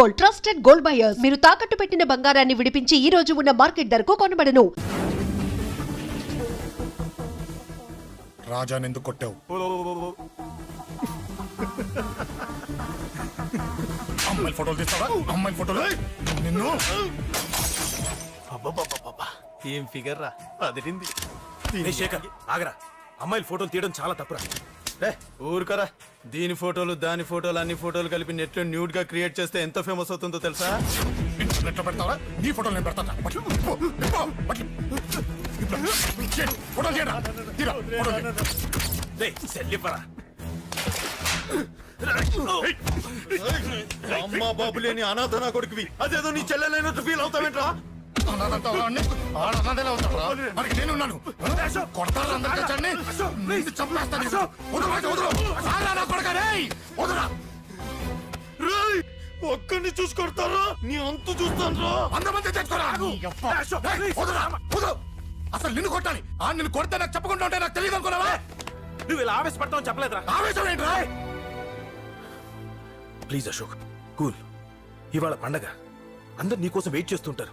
Gold trusted gold buyers. మీరు తాకట్టు పెట్టిన బంగారాన్ని విడిపించి ఈ రోజు ఉన్న మార్కెట్ ధరకు కొనబడను. రాజాని ఎందుకు కొట్టావు? అమ్మాయిల ఫోటోలు తీస్తావా? అమ్మాయిల ఫోటోలు? నిన్ను. ఏం ఫిగర్ రా అదిరింది శేఖర్ ఆగరా. అమ్మాయిల ఫోటోలు తీయడం చాలా తప్పురా. రే ఊరుకరా దీని ఫోటోలు దాని ఫోటోలు అన్ని ఫోటోలు కలిపి నెట్లో న్యూడ్గా క్రియేట్ చేస్తే ఎంత ఫేమస్ అవుతుందో తెలుసా ఇంటర్నెట్లో పెడతావా నీ ఫోటోలు నేను పెడతా పట్లు, పో, పో, పట్లు. ఇప్పుడు, చేయండి, ఫోటోలు చేయరా తీరా ఫోటోలు చేయండి. రే సెల్లిపరా అమ్మా బాబు లేని అనాథ నా కొడుకువి అదేదో నీ చెల్లెలైనట్టు ఫీల్ అవుతావేంట్రా వాడికి నేను ఉన్నాను. కొడతారా అందరికీ చంపేస్తాను నా ఒక్కడిని అంతు చూస్తాను అంతమంది తెచ్చుకోరా. అసలు నిన్ను కొట్టాలి. ఆ నిన్ను కొడితే నాకు చెప్పకుండా ఉంటే నాకు తెలియదు అనుకున్నావా? నువ్వు ఇలా ఆవేశపడతావు చెప్పలేదురా. ఆవేశం ఏంట్రా? Please Ashok cool. ఇవాళ పండగ. అందరు నీకోసం వెయిట్ చేస్తుంటారు.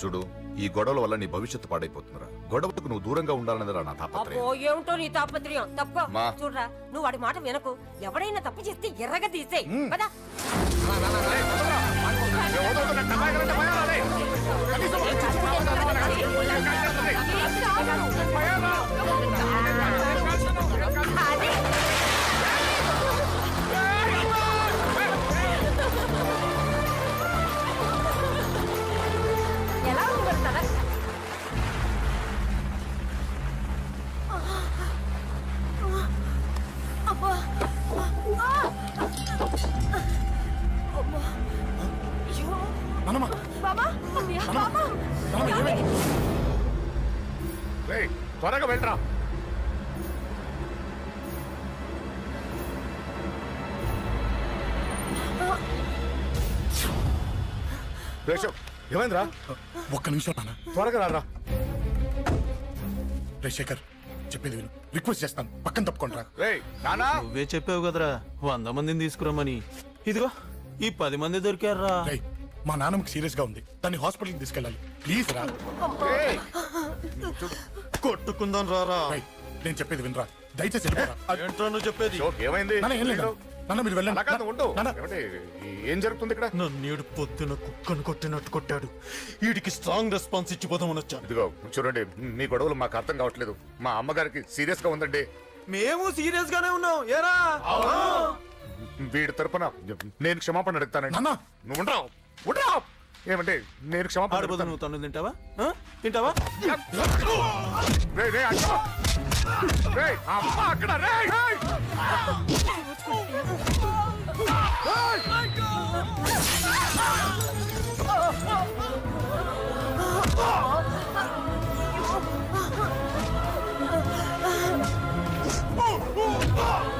చూడు ఈ గొడవల వల్ల నీ భవిష్యత్తు పాడైపోతుందిరా గొడవకు నువ్వు దూరంగా ఉండాలనేదిరా నా అబ్బో తాపత్రయం ఏమిటో నీ తాపత్రయం తప్పుకో మా. చూడరా నువ్వు వాడి మాట వినకు ఎవడైనా తప్పు చేస్తే ఎర్రగా తీసేయ్ పదా ఎలా త్వరగా వెళ్ళరా. రేషవ్, ఏమైందిరా? ఒక్క నిమిషం నాన్న. త్వరగా రారా. రే శేఖర్ చెప్పేది విను. రిక్వెస్ట్ చేస్తాను. పక్కన తప్పుకుంటారా రేయ్ నానా నువ్వే చెప్పావు కదరా వంద మందిని తీసుకురమ్మని. ఇదిగో ఈ పది మంది దొరికారా రే మా నాన్నకి సీరియస్గా ఉంది. దాన్ని హాస్పిటల్కి తీసుకెళ్ళాలి. ప్లీజ్ రా. కొట్టుకుందాం రారా. రేయ్, నేను చెప్పేది వినరా? దయచేసి వెళ్ళిపోరా. ఏంట్రా నువ్వు చెప్పేది? షోక్, ఏమైంది? నాన్న ఏం లేదు? నాన్న మీరు వెళ్ళండి. అలా కాదు, ఉండు. నాన్న, ఏమంటే, ఏం జరుగుతుంది ఇక్కడ? నన్నేడు పొద్దున కుక్కను కొట్టినట్టు కొట్టాడు. వీడికి స్ట్రాంగ్ రెస్పాన్స్ ఇచ్చిపోదామని వచ్చాను. ఇదిగో చూడండి మీ గొడవలు మాకు అర్థం కావట్లేదు. మా అమ్మగారికి సీరియస్గా ఉందండి. మేము సీరియస్ గానే ఉన్నాం. ఏరా? వీడి తరపున నేను క్షమాపణ అడుగుతానండి. నాన్న. నువ్వు ఉండరావు ఉడ్రా ఏమంటే నేను క్షమాపణ ఆడబోదు నువ్వు తను తింటావా? తింటావా? రేయ్, రేయ్, అక్కడ. అమ్మ అక్కడ, oh, oh, oh.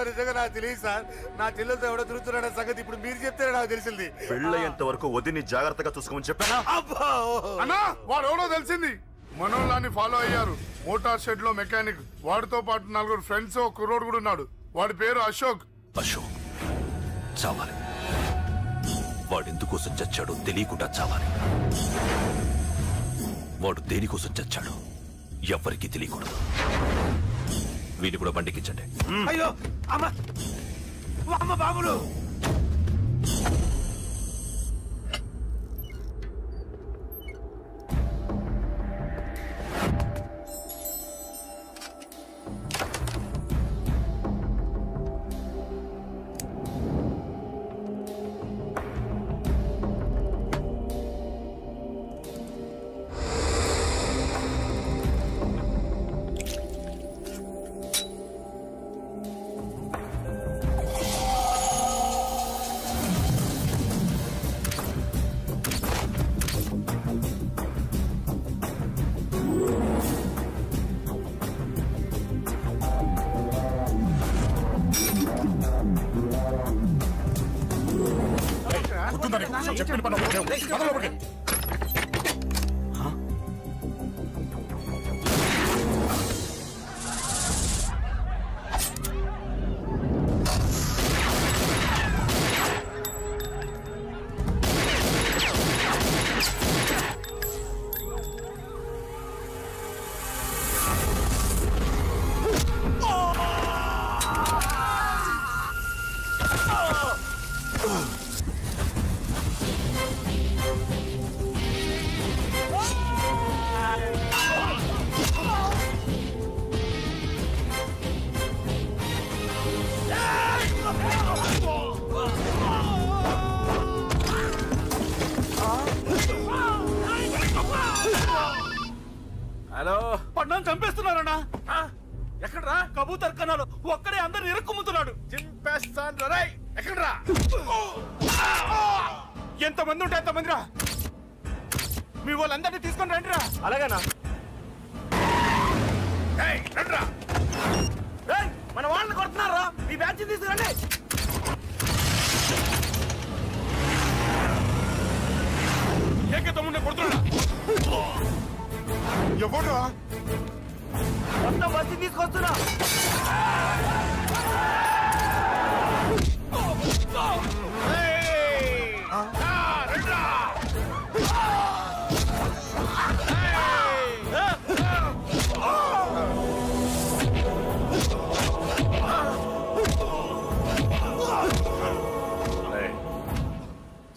వాడెవడో నిజంగా నాకు తెలియదు సార్. నా చెల్లెలతో ఎవడో తిరుగుతున్నాడో సంగతి ఇప్పుడు మీరు చెప్తే నాకు తెలిసింది. పెళ్ళయ్యేంత వరకు వదిని జాగ్రత్తగా చూసుకోమని చెప్పానా? అన్నా వాడు ఎవడో తెలిసింది. మనోళ్ళని ఫాలో అయ్యారు. మోటార్ షెడ్లో మెకానిక్. వాడితో పాటు నలుగురు ఫ్రెండ్స్ ఒక కుర్రోడు కూడా ఉన్నాడు. వాడి పేరు అశోక్. అశోక్ చావాలి. వాడెందుకోసం చచ్చాడో తెలియకుండా చావాలి. వాడు దేనికోసం చచ్చాడో ఎవ్వరికీ తెలియకూడదు. వీటి కూడా బండికించండి. అయ్యో అమ్మ. అమ్మ బాబులు.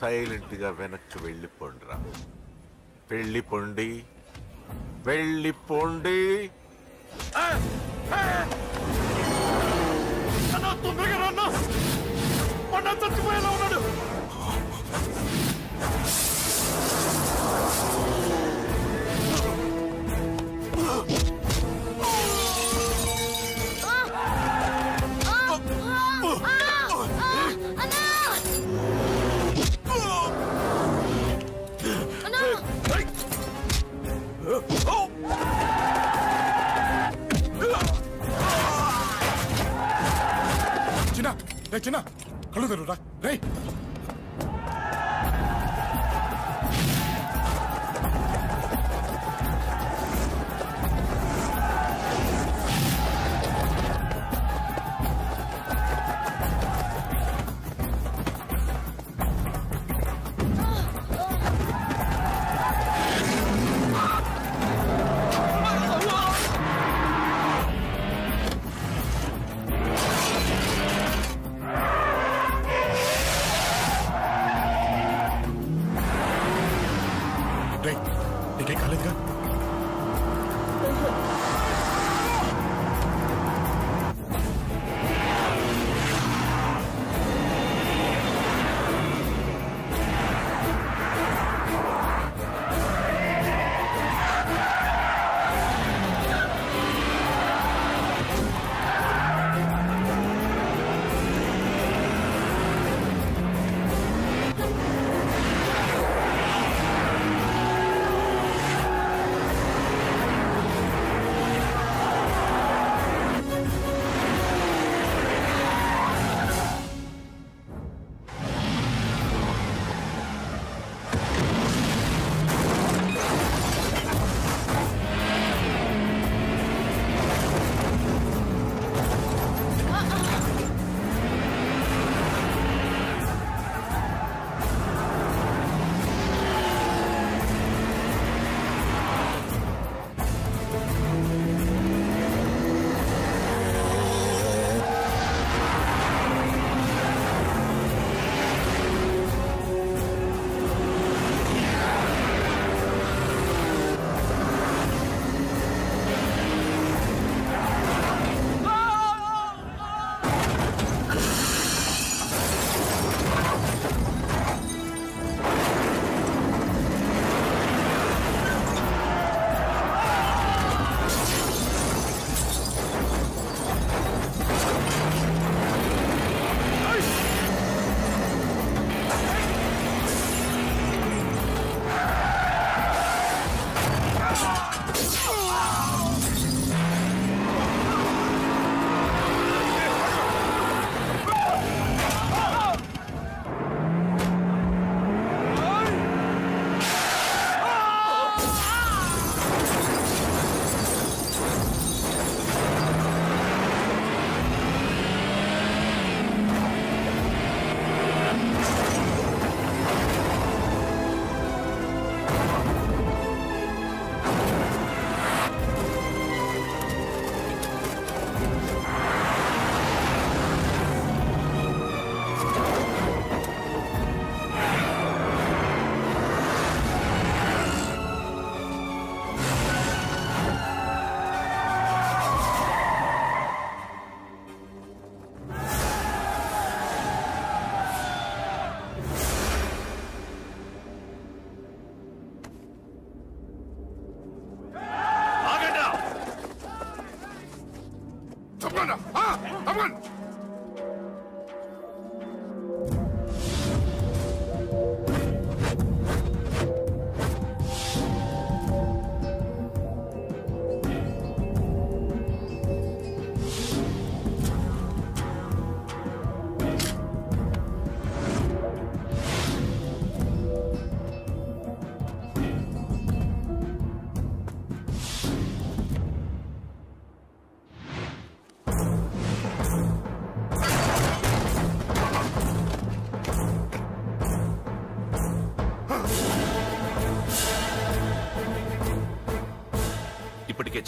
సైలెంట్గా వెనక్కి వెళ్ళిపోండిరా. వెళ్ళిపోండి. వెళ్ళిపోండి. అన్న తొందరగా రా అన్న మొన్న చచ్చిపోయేలా ఉన్నాడు. చిన్న కళ్ళు తెరురా రే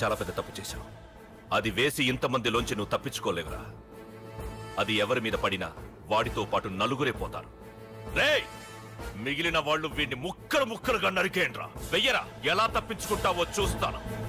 చాలా పెద్ద తప్పు చేశావు. అది వేసి ఇంతమందిలోంచి నువ్వు తప్పించుకోలేవురా. అది ఎవరి మీద పడినా వాడితో పాటు నలుగురే పోతారు. రేయ్! మిగిలిన వాళ్ళు వీడిని ముక్కలు ముక్కలుగా నరికేయండ్రా. వెయ్యరా! ఎలా తప్పించుకుంటావో చూస్తాను.